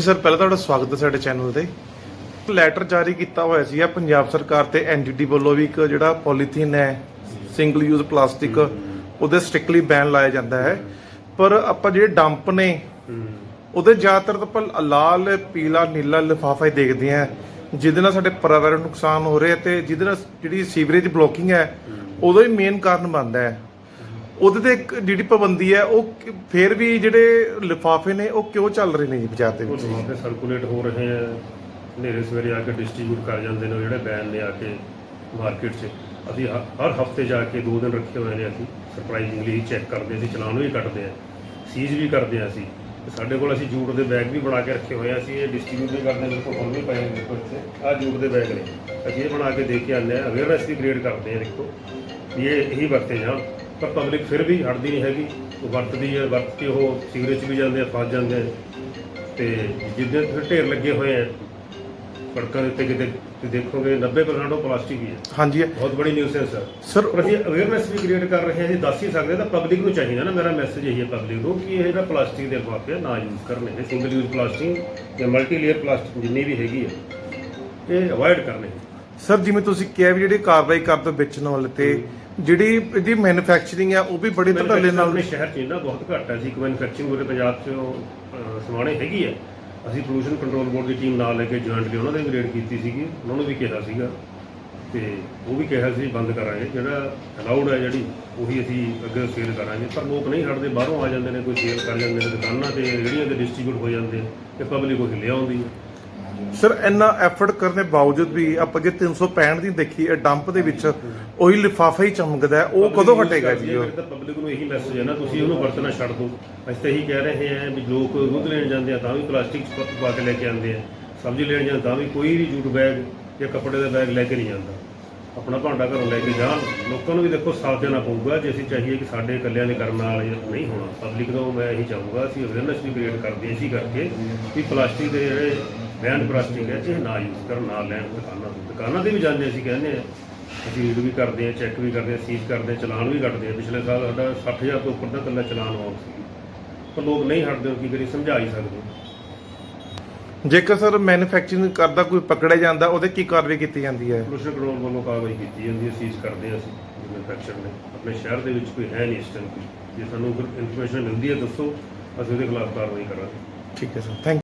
ਹਾਂਜੀ ਸਰ, ਪਹਿਲਾਂ ਤੁਹਾਡਾ ਸਵਾਗਤ ਹੈ ਸਾਡੇ ਚੈਨਲ ਤੇ। ਲੈਟਰ ਜਾਰੀ ਕੀਤਾ ਹੋਇਆ ਸੀ ਆ ਪੰਜਾਬ ਸਰਕਾਰ ਤੇ ਐਨਜੀਟੀ ਵੱਲੋਂ ਵੀ ਇੱਕ ਜਿਹੜਾ ਪੋਲੀਥੀਨ ਹੈ ਸਿੰਗਲ ਯੂਜ਼ ਪਲਾਸਟਿਕ ਉਹਦੇ ਸਟ੍ਰਿਕਟਲੀ ਬੈਨ ਲਾਇਆ ਜਾਂਦਾ ਹੈ। ਪਰ ਆਪਾਂ ਜਿਹੜੇ ਡੰਪ ਨੇ, ਉਹਦੇ ਜ਼ਿਆਦਾਤਰ ਤਾਂ ਆਪਾਂ ਲਾਲ, ਪੀਲਾ, ਨੀਲਾ ਲਿਫਾਫਾ ਹੀ ਦੇਖਦੇ ਆ ਜਿਹਦੇ ਨਾਲ ਸਾਡੇ ਪਰਿਆਵਰਨ ਨੂੰ ਨੁਕਸਾਨ ਹੋ ਰਿਹਾ ਤੇ ਜਿਹਦੇ ਨਾਲ ਜਿਹੜੀ ਸੀਵਰੇਜ ਬਲੋਕਿੰਗ ਹੈ, ਉਹਦਾ ਹੀ ਮੇਨ ਕਾਰਨ ਬਣਦਾ ਹੈ। ਉਹਦੇ ਤੇ ਇੱਕ ਜਿਹੜੀ ਪਾਬੰਦੀ ਹੈ, ਉਹ ਕਿ- ਫਿਰ ਵੀ ਜਿਹੜੇ ਲਿਫਾਫੇ ਨੇ, ਉਹ ਕਿਉਂ ਚੱਲ ਰਹੇ ਨੇ ਜੀ ਬਾਜ਼ਾਰ ਦੇ ਉਹ ਵਿੱਚ ਲਿਫਾਫੇ ਸਰਕੂਲੇਟ ਹੋ ਰਹੇ ਹੈ। ਹਨੇਰੇ ਸਵੇਰੇ ਆ ਕੇ ਡਿਸਟ੍ਰੀਬਿਊਟ ਕਰ ਜਾਂਦੇ ਨੇ ਉਹ ਜਿਹੜੇ ਬੈਨ ਨੇ ਆ ਕੇ ਮਾਰਕੀਟ 'ਚ। ਅਸੀਂ ਹ- ਹਰ ਹਫ਼ਤੇ ਜਾ ਕੇ ਦੋ ਦਿਨ ਰੱਖੇ ਹੋਏ ਨੇ ਅਸੀਂ। ਸਰਪ੍ਰਾਈਜ਼ਿੰਗਲੀ ਚੈੱਕ ਕਰਦੇ ਅਸੀਂ ਚਲਾਨ ਵੀ ਕੱਟਦੇ ਆ। ਸੀਜ਼ ਵੀ ਕਰਦੇ ਆ ਅਸੀਂ। ਤੇ ਸਾਡੇ ਕੋਲ ਅਸੀਂ ਜੂਟ ਦੇ ਬੈਗ ਵੀ ਬਣਾ ਕੇ ਰੱਖੇ ਹੋਏ ਆ। ਅਸੀਂ ਇਹ ਡਿਸਟ੍ਰੀਬਿਊਟ ਵੀ ਕਰਦੇ ਹਾਂ ਮੇਰੇ ਕੋਲ ਹੁਣ ਵੀ ਪਏ ਨੇ ਦੇਖੋ ਇੱਥੇ ਆਹ ਜੂਟ ਦੇ ਬੈਗ ਨੇ। ਅਸੀਂ ਇਹ ਬਣਾ ਕੇ ਦੇ ਕੇ ਆਉਂਦੇ ਆ। ਅਵੇਅਰਨੈਸ ਵੀ ਕ੍ਰੀਏਟ ਕਰਦੇ ਆ, ਦੇਖੋ। ਵੀ ਇਹ ਇਹੀ ਵਰਤੇ ਜਾਣ। ਪਰ ਪਬਲਿਕ ਫਿਰ ਵੀ ਹਟਦੀ ਨਹੀਂ ਹੈਗੀ। ਉਹ ਵਰਤਦੀ ਹੈ ਵਰਤ ਕੇ ਉਹ ਸੀਵਰੇਜ ਵੀ ਜਾਂਦੇ ਆ ਫਸ ਜਾਂਦੇ ਆ। ਤੇ ਜਿੱਦਾਂ ਫਿਰ ਢੇਰ ਲੱਗੇ ਹੋਏ ਆ ਸੜਕਾਂ ਦੇ ਉੱਤੇ ਕਿਤੇ ਤੁਸੀਂ ਦੇਖੋਗੇ 90% ਉਹ ਪਲਾਸਟਿਕ ਹੀ ਹੈ। ਹਾਂਜੀ। ਬਹੁਤ ਬੜੀ ਨਿਊਸੈਂਸ ਹੈ ਸਰ ਪਰ ਅਸੀਂ ਅਵੇਅਰਨੈਸ ਵੀ ਕ੍ਰੀਏਟ ਕਰ ਰਹੇ ਹਾਂ ਅਸੀਂ ਦੱਸ ਹੀ ਸਕਦੇ ਤਾਂ ਪਬਲਿਕ ਨੂੰ ਚਾਹੀਦਾ ਨਾ। ਮੇਰਾ ਮੈਸੇਜ ਇਹੀ ਹੈ ਪਬਲਿਕ ਨੂੰ ਕਿ ਇਹ ਜਿਹੜਾ ਪਲਾਸਟਿਕ ਦੇ ਲਿਫਾਫੇ ਨਾ ਯੂਜ਼ ਕਰਨੇ। ਇਹ ਸਿੰਗਲ ਯੂਜ਼ ਪਲਾਸਟਿਕ ਜਾਂ ਮਲਟੀ ਲੇਅਰ ਪਲਾਸਟਿਕ ਜਿੰਨੀ ਵੀ ਹੈਗੀ ਹੈ ਇਹ ਅਵੋਇਡ ਕਰਨੇ। ਸਰ ਜਿਵੇਂ ਤੁਸੀਂ ਕਿਹਾ ਵੀ ਜਿਹੜੀ ਕਾਰਵਾਈ ਕਰਦੇ ਵੇਚਣ ਵਾਲੇ ਤੇ ਜਿਹੜੀ ਇਹਦੀ ਮੈਨੂਫੈਕਚਰਿੰਗ ਹੈ ਉਹ ਵੀ ਬੜੀ ਧੜੱਲੇ ਨਾਲ ਆਪਣੇ ਸ਼ਹਿਰ 'ਚ ਇਹਨਾਂ ਬਹੁਤ ਘੱਟ ਹੈ ਜੀ ਇੱਕ ਮੈਨੂਫੈਕਚਰਿੰਗ ਉਹਦੇ ਪੰਜਾਬ 'ਚ ਅਹ, ਸਮਾਣੇ ਹੈਗੀ ਹੈ ਅਸੀਂ ਪੋਲੂਸ਼ਨ ਕੰਟਰੋਲ ਬੋਰਡ ਦੀ ਟੀਮ ਨਾਲ ਲੈ ਕੇ ਜੁਆਇੰਟਲੀ ਉਹਨਾਂ ਦੇ ਵੀ ਰੇਡ ਕੀਤੀ ਸੀਗੀ ਉਹਨਾਂ ਨੂੰ ਵੀ ਕਿਹਾ ਸੀਗਾ। ਤੇ ਉਹ ਵੀ ਕਿਹਾ ਸੀ ਬੰਦ ਕਰਾਂਗੇ ਜਿਹੜਾ ਅਲਾਉਡ ਹੈ ਜਿਹੜੀ ਉਹੀ ਅਸੀਂ ਅੱਗੇ ਸੇਲ ਕਰਾਂਗੇ। ਪਰ ਲੋਕ ਨਹੀਂ ਹਟਦੇ ਬਾਹਰੋਂ ਆ ਜਾਂਦੇ ਨੇ ਕੋਈ ਸੇਲ ਕਰ ਜਾਂਦੇ ਨੇ ਦੁਕਾਨਾਂ ਤੇ ਜਿਹੜੀਆਂ ਤੇ ਡਿਸਟ੍ਰੀਬਿਊਟ ਹੋ ਜਾਂਦੇ ਤੇ ਪਬਲਿਕ ਉਹ ਹਿੱਲਿਆ ਆਉਂਦੀ ਹੈ ਸਰ ਇੰਨਾ ਐਫਰਟ ਕਰਨ ਦੇ ਬਾਵਜੂਦ ਵੀ ਆਪਾਂ ਜੇ 365 ਦੀ ਦੇਖੀ ਇਹ ਡੰਪ ਦੇ ਵਿੱਚ ਉਹੀ ਲਿਫਾਫਾ ਹੀ ਚਮਕਦਾ ਹੈ। ਉਹ ਕਦੋਂ ਹਟੇਗਾ ਜੀ ਉਹ? ਤਾਂ ਪਬਲਿਕ ਨੂੰ ਇਹੀ ਮੈਸੇਜ ਹੈ ਨਾ ਤੁਸੀਂ ਉਹਨੂੰ ਵਰਤਣਾ ਛੱਡ ਦਿਓ। ਅਸੀਂ ਤਾਂ ਇਹੀ ਕਹਿ ਰਹੇ ਹਾਂ ਵੀ ਲੋਕ ਦੁੱਧ ਲੈਣ ਜਾਂਦੇ ਆ ਤਾਂ ਵੀ ਪਲਾਸਟਿਕ ਚ ਪਾ- ਪਾ ਕੇ ਲੈ ਕੇ ਆਉਂਦੇ ਆ। ਸਬਜ਼ੀ ਲੈਣ ਜਾਂਦੇ ਤਾਂ ਵੀ ਕੋਈ ਵੀ ਜੂਟ ਬੈਗ ਜਾਂ ਕੱਪੜੇ ਦਾ ਬੈਗ ਲੈ ਕੇ ਨਹੀਂ ਜਾਂਦਾ। ਆਪਣਾ ਭਾਂਡਾ ਘਰੋਂ ਲੈ ਕੇ ਜਾਣ। ਲੋਕਾਂ ਨੂੰ ਵੀ ਦੇਖੋ ਸਾਥ ਦੇਣਾ ਪਊਗਾ ਜੇ ਅਸੀਂ ਚਾਹੀਏ ਕਿ ਸਾਡੇ ਇਕੱਲਿਆਂ ਦੇ ਕਰਨ ਨਾਲ ਇਹ ਨਹੀਂ ਹੋਣਾ। ਪਬਲਿਕ ਨੂੰ ਮੈਂ ਇਹੀ ਚਾਹੂੰਗਾ ਅਸੀਂ ਅਵੇਅਰਨੈਸ ਵੀ ਕ੍ਰੀਏਟ ਕਰਦੇ ਹਾਂ ਇਸੀ ਕਰਕੇ ਕਿ ਪਲਾਸਟਿਕ ਦੇ ਜਿਹੜੇ ਬੈਨ ਪਲਾਸਟਿਕ ਹੈ ਇਹ ਨਾ ਯੂਜ਼ ਕਰਨ ਨਾ ਲੈਣ ਦੁਕਾਨਾਂ ਤੋਂ ਦੁਕਾਨਾਂ ਤੇ ਵੀ ਜਾਂਦੇ ਅਸੀਂ ਕਹਿੰਦੇ ਆ ਅਸੀਂ ਵੀ ਕਰਦੇ ਆ ਚੈੱਕ ਵੀ ਕਰਦੇ ਆ ਸੀਜ਼ ਕਰਦੇ ਆ ਚਲਾਨ ਵੀ ਕੱਟਦੇ ਆ ਪਿਛਲੇ ਸਾਲ ਸਾਡਾ 60000 ਤੋਂ ਉੱਪਰ ਦਾ ਇਕੱਲਾ ਚਲਾਨ ਆਉਣ ਸੀ। ਪਰ ਲੋਕ ਨਹੀਂ ਹਟਦੇ ਕੀ ਕਰੀ ਸਮਝਾ ਹੀ ਸਕਦੇ। ਜੇਕਰ ਸਰ ਮੈਨੂਫੈਕਚਰਿੰਗ ਕਰਦਾ ਕੋਈ ਪਕੜਿਆ ਜਾਂਦਾ ਉਹਦੇ ਕੀ ਕਾਰਵਾਈ ਕੀਤੀ ਜਾਂਦੀ ਹੈ? ਪੋਲੂਸ਼ਨ ਕੰਟਰੋਲ ਵੱਲੋਂ ਕਾਰਵਾਈ ਕੀਤੀ ਜਾਂਦੀ ਹੈ ਸੀਜ਼ ਕਰਦੇ ਆ ਅਸੀਂ ਮੈਨੂਫੈਕਚਰ ਨੇ। ਆਪਣੇ ਸ਼ਹਿਰ ਦੇ ਵਿੱਚ ਕੋਈ ਹੈ ਨਹੀਂ ਇਸ ਟਾਈਮ ਕੋਈ। ਜੇ ਸਾਨੂੰ ਇਨਫੋਰਮੇਸ਼ਨ ਮਿਲਦੀ ਹੈ ਦੱਸੋ ਅਸੀਂ ਉਹਦੇ ਖਿਲਾਫ ਕਾਰਵਾਈ ਕਰਾਂਗੇ। ਠੀਕ ਹੈ ਸਰ ਥੈਂਕ